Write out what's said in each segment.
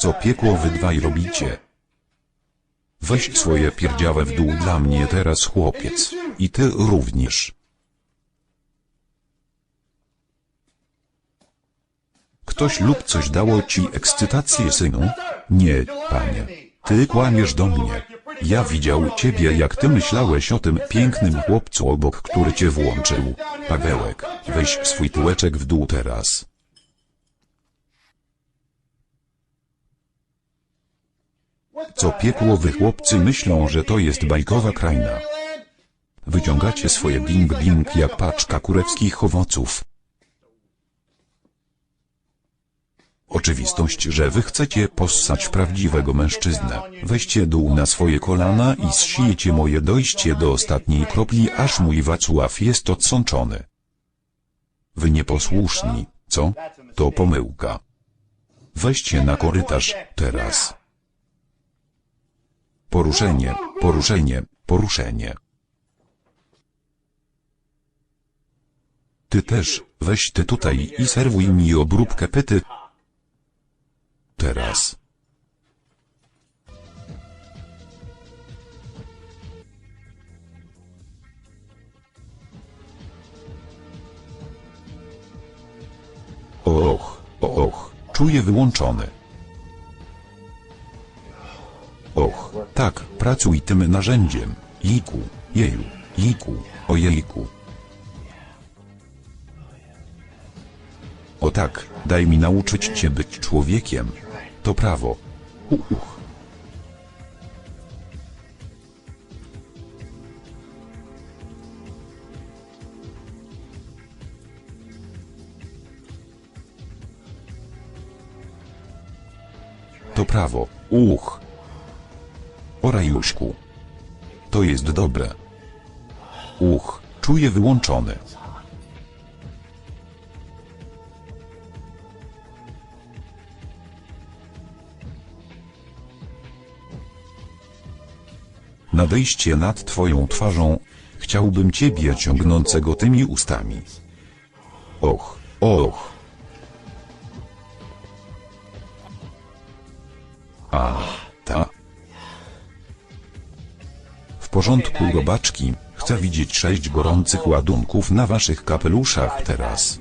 Co piekło wy dwaj robicie? Weź swoje pierdziałe w dół dla mnie teraz chłopiec. I ty również. Ktoś lub coś dało ci ekscytację synu? Nie, panie. Ty kłamiesz do mnie. Ja widział ciebie jak ty myślałeś o tym pięknym chłopcu obok, który cię włączył. Pawełek, weź swój tyłeczek w dół teraz. Co piekłowy chłopcy myślą, że to jest bajkowa kraina. Wyciągacie swoje bing bing jak paczka kurewskich owoców. Oczywistość, że wy chcecie possać prawdziwego mężczyznę. Weźcie dół na swoje kolana i zsijecie moje dojście do ostatniej kropli, aż mój Wacław jest odsączony. Wy nieposłuszni, co? To pomyłka. Weźcie na korytarz, teraz. Poruszenie, poruszenie, poruszenie. Ty też, weź ty tutaj i serwuj mi obróbkę pyty. Teraz. Och, och, czuję wyłączony. Och, tak, pracuj tym narzędziem. Jejku, jeju, jejku, ojejku. O tak, daj mi nauczyć cię być człowiekiem. To prawo. Uch. To prawo. Uch. O. To jest dobre. Uch, czuję wyłączony. Nadejście nad twoją twarzą, chciałbym ciebie ciągnącego tymi ustami. Och, och. A, porządku robaczki, chcę widzieć sześć gorących ładunków na waszych kapeluszach teraz.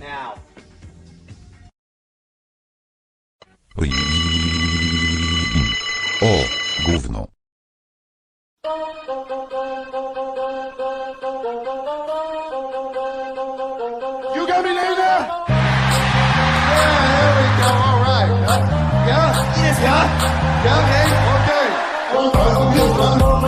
O, gówno. You got me, Lena? Yeah, there we go. All right. Yeah? Yes, yeah. Yeah, okay. Okay.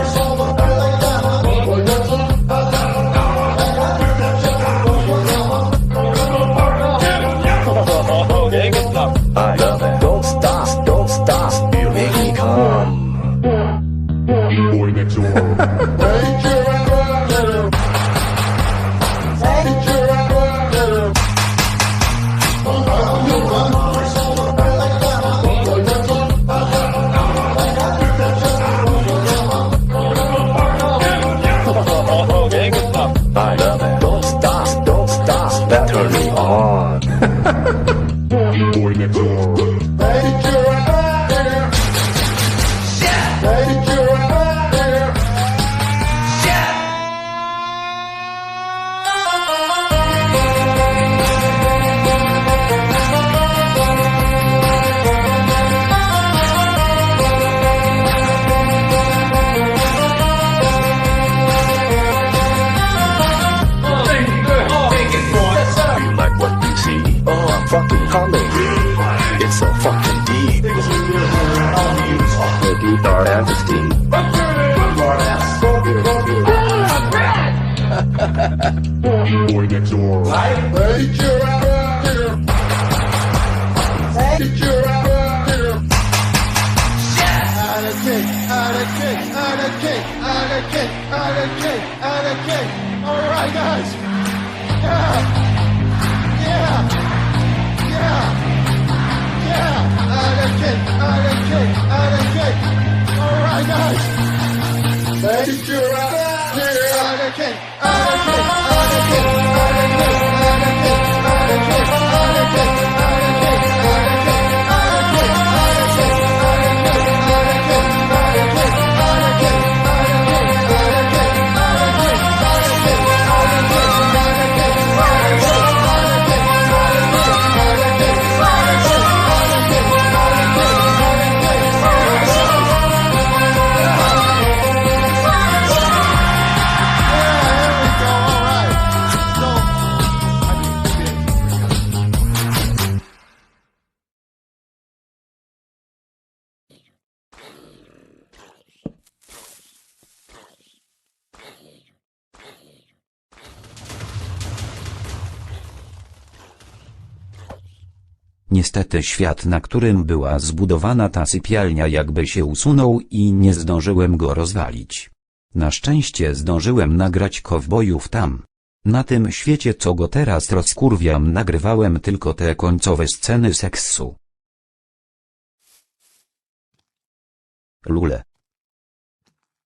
Boy next door. Hey, Gerard. Hey, Gerard. Out of kick, out of kick, out of kick, out of kick, out of kick, out of kick. All right, guys. Yeah. Yeah. Yeah. Yeah. Out of kick, out of kick, out of kick. All right, guys. Hey, Gerard. Out kick, out of Niestety świat, na którym była zbudowana ta sypialnia jakby się usunął i nie zdążyłem go rozwalić. Na szczęście zdążyłem nagrać kowbojów tam. Na tym świecie co go teraz rozkurwiam nagrywałem tylko te końcowe sceny seksu. Lule.